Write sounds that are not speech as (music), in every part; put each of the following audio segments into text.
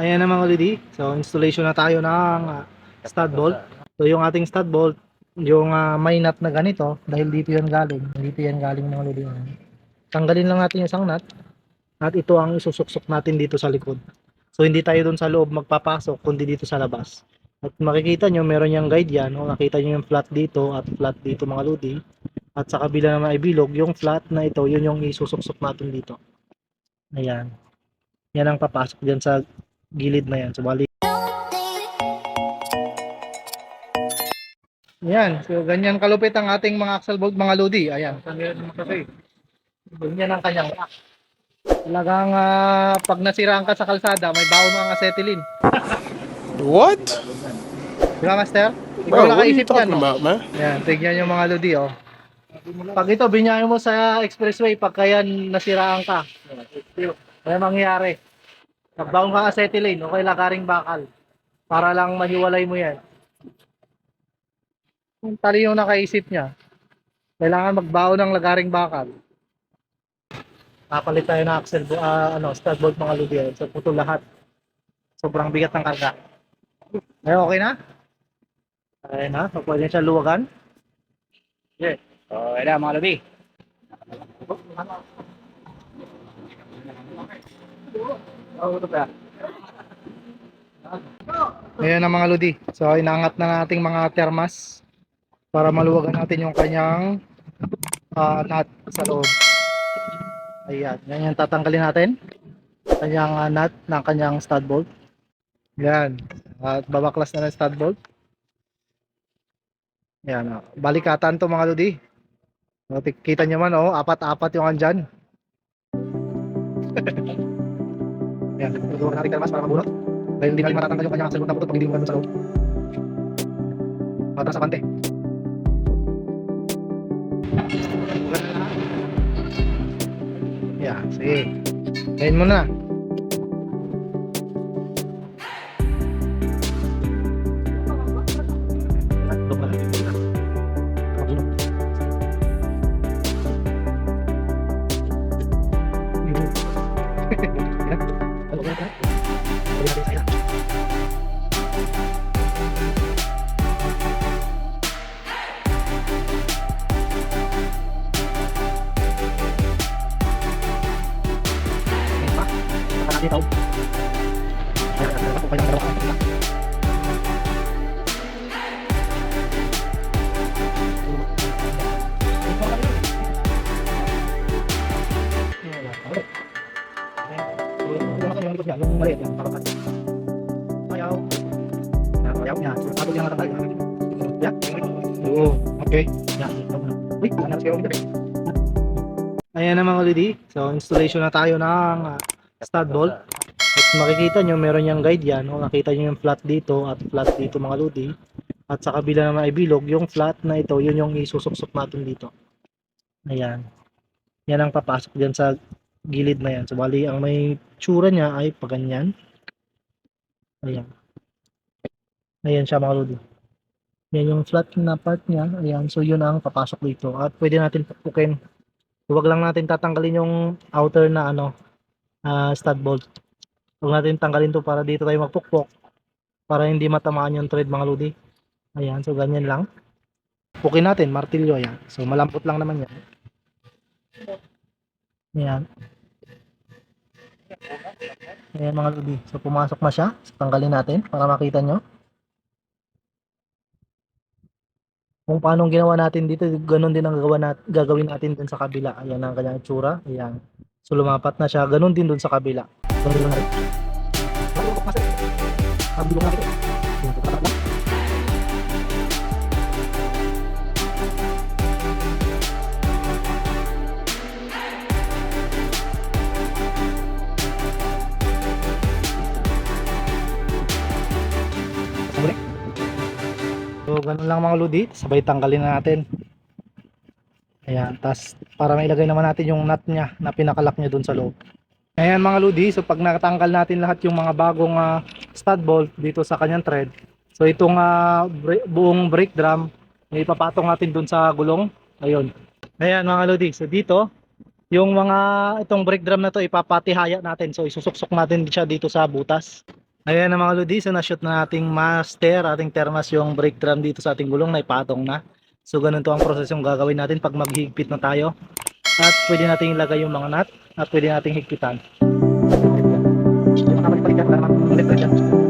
Ayan na mga lodi. So installation na tayo ng ah, stud bolt. So yung ating stud bolt, yung ah, may nut na ganito, dahil dito yan galing. Dito yan galing mga lodi. Tanggalin lang natin yung isang nut. At ito ang isusuksok natin dito sa likod. So hindi tayo doon sa loob magpapasok, kundi dito sa labas. At makikita nyo, meron yung guide yan. O, nakita nyo yung flat dito at flat dito mga lodi. At sa kabila naman ay bilog, yung flat na ito, yun yung isusuksok natin dito. Ayan. Yan ang papasok dyan sa gilid na yan. So, bali. Yan. So, ganyan kalupit ang ating mga axle bolt, mga lodi. Ayan. Ganyan ang kanyang rack. Talagang ah, pag nasiraan ka sa kalsada, may baon ang acetylene. (laughs) What? Di ba, Master? Ikaw Bro, nakaisip yan, no? about, man? Yan, tignan yung mga lodi, oh. Pag ito, binyayo mo sa expressway, pagka yan nasiraan ka, ano mangyayari? Nagbaon ka acetylene, o kaya lakaring bakal. Para lang mahiwalay mo yan. Kung tali yung nakaisip niya, kailangan magbaon ng lagaring bakal. Kapalit tayo ng axle, bo- ah, ano, stud bolt mga lodi. yan. So, puto lahat. Sobrang bigat ng karga. Ay, okay na? Okay na? So, pwede siya luwagan? Oh, eda mga lobi. Ayan ang mga lodi. So, inaangat na nating mga termas para maluwagan natin yung kanyang ah, nut sa loob. Ayan. Yan yung tatanggalin natin. Kanyang ah, nut ng kanyang stud bolt. Yan. At babaklas na ng stud bolt. Yan. Oh. Balikatan to mga lodi. So, kita nyo man, oh, apat-apat yung andyan. (laughs) Yan. Tuturuan natin termas para mabunot. Dahil hindi natin matatanggal yung kanyang sagot na putot pag hindi mo ganun sa loob. Mataas dito. Yung maliit yan, parapat. Ayaw. Ayaw niya. Patog yung natanggal. Yan. Oo. Okay. Yan. Uy, ano siya yung Ayan na mga lidi. So, installation na tayo ng ah, stud bolt. At makikita nyo, meron yung guide yan. O, nakita nyo yung flat dito at flat dito mga lodi. At sa kabila naman ay bilog. Yung flat na ito, yun yung isusuksok natin dito. Ayan. Yan ang papasok dyan sa gilid na yan. So, bali, ang may tsura niya ay paganyan. Ayan. Ayan siya mga lodi. Yan yung flat na part niya. Ayan. So, yun ang papasok dito. At pwede natin pupukin. Huwag lang natin tatanggalin yung outer na ano, ah, stud bolt. Huwag natin tanggalin to para dito tayo magpukpok para hindi matamaan yung thread mga lodi. Ayan, so ganyan lang. Pukin natin, martilyo ayan. So malambot lang naman yan. Ayan. Ayan mga lodi. So pumasok na siya. So tanggalin natin para makita nyo. Kung paano ginawa natin dito, ganun din ang gagawin natin dun sa kabila. Ayan ang kanyang itsura. Ayan. So lumapat na siya. Ganun din dun sa kabila. So, ganun lang mga ludi. Sabay tanggalin na natin. Ayan. Tapos, para mailagay naman natin yung nut niya na pinakalak niya dun sa loob. Ayan mga ludi. So, pag natanggal natin lahat yung mga bagong ah, stud bolt dito sa kanyang thread. So, itong bra- buong brake drum, ipapatong natin dun sa gulong. Ayun. Ayan mga ludi. So, dito, yung mga itong brake drum na to ipapatihaya natin. So, isusuksok natin siya dito sa butas. Ayan mga lodi, so na-shoot na ating master, ating thermas yung brake drum dito sa ating gulong na ipatong na. So ganun to ang prosesong gagawin natin pag maghigpit na tayo. At pwede nating ilagay yung mga nut at pwede nating higpitan. Ito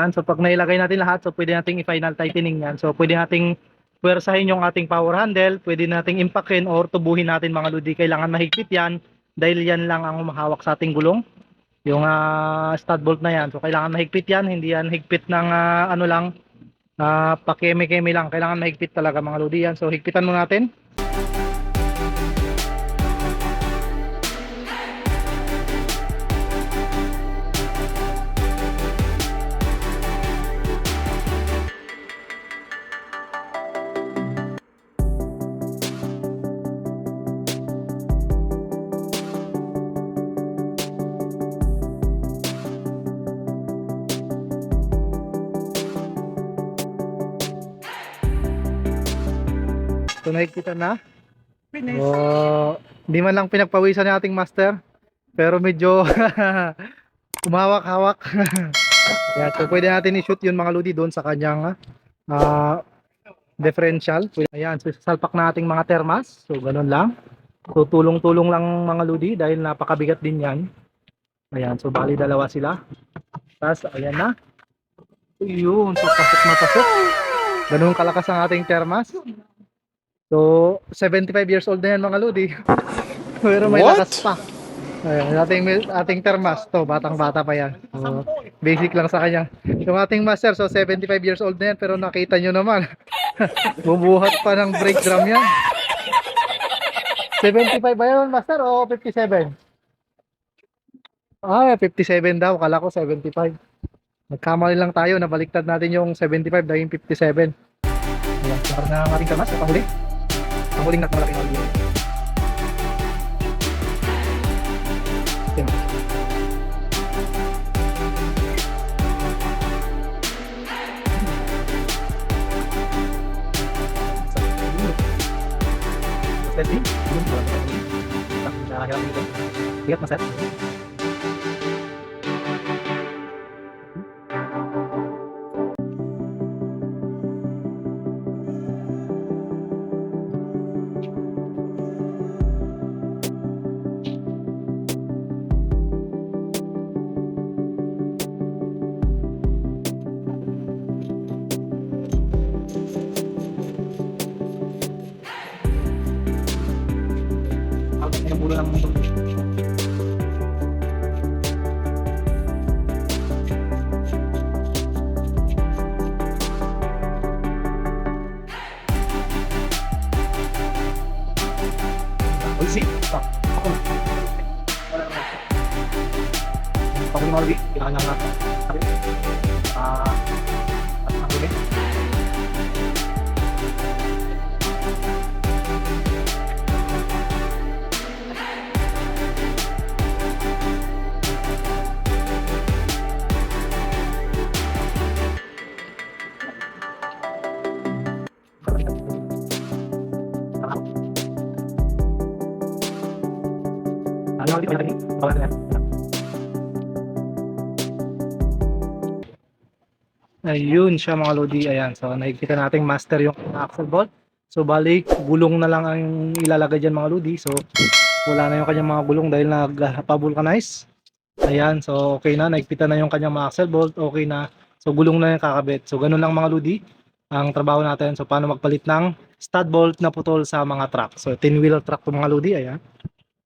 Ayan, so pag nailagay natin lahat, so pwede nating i-final tightening yan. So pwede nating puwersahin yung ating power handle, pwede nating impakin or tubuhin natin mga ludi. Kailangan mahigpit yan dahil yan lang ang humahawak sa ating gulong. Yung ah, stud bolt na yan. So kailangan mahigpit yan, hindi yan higpit ng ah, ano lang, uh, pakeme-keme lang. Kailangan mahigpit talaga mga ludi yan. So higpitan mo natin. So nahigpitan na. So, hindi man lang pinagpawisan ni ating master. Pero medyo (laughs) kumawak-hawak. (laughs) Yan, so pwede natin i-shoot yun mga ludi doon sa kanyang ah, differential. Ayan, so salpak na ating mga termas. So ganun lang. So tulong-tulong lang mga ludi dahil napakabigat din yan. Ayan, so bali dalawa sila. Tapos ayan na. Yun, so pasok na pasok. Ganun kalakas ang ating termas. So, 75 years old na yan mga lodi. (laughs) Pero may What? lakas pa. Ayan, ating, ating termas to, batang-bata pa yan. So, basic lang sa kanya. Yung ating master, so 75 years old na yan, pero nakita nyo naman. (laughs) Bumuhat pa ng brake drum yan. 75 ba yun, master, o 57? Ah, 57 daw. Kala ko 75. Nagkamali lang tayo. Nabaliktad natin yung 75 dahil 57. Ayan, sumar na ang ating termas. Pahuli. Ang huling nut malaki na ulit. Ayan. Steady. Yun, wala pa rin. Tak, nakahirap dito. Bigat, master. Stop. Ako na. Wala naman. Pag yung malagi, kailangan nga. Ah, Ano ulit? Bawal na. Ayun siya mga lodi. Ayan. So nakikita nating master yung axle bolt. So balik, gulong na lang ang ilalagay dyan mga lodi. So wala na yung kanyang mga gulong dahil nag-vulcanize. Ayan. So okay na. Nakikita na yung kanyang mga axle bolt. Okay na. So gulong na yung kakabit. So ganun lang mga lodi ang trabaho natin. So paano magpalit ng stud bolt na putol sa mga truck. So 10 wheeler truck to mga lodi. Ayan.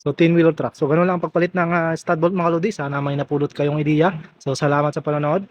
So 10 wheeler truck. So ganun lang ang pagpalit ng ah, stud bolt mga lodi. Sana may napulot kayong ideya. So salamat sa panonood.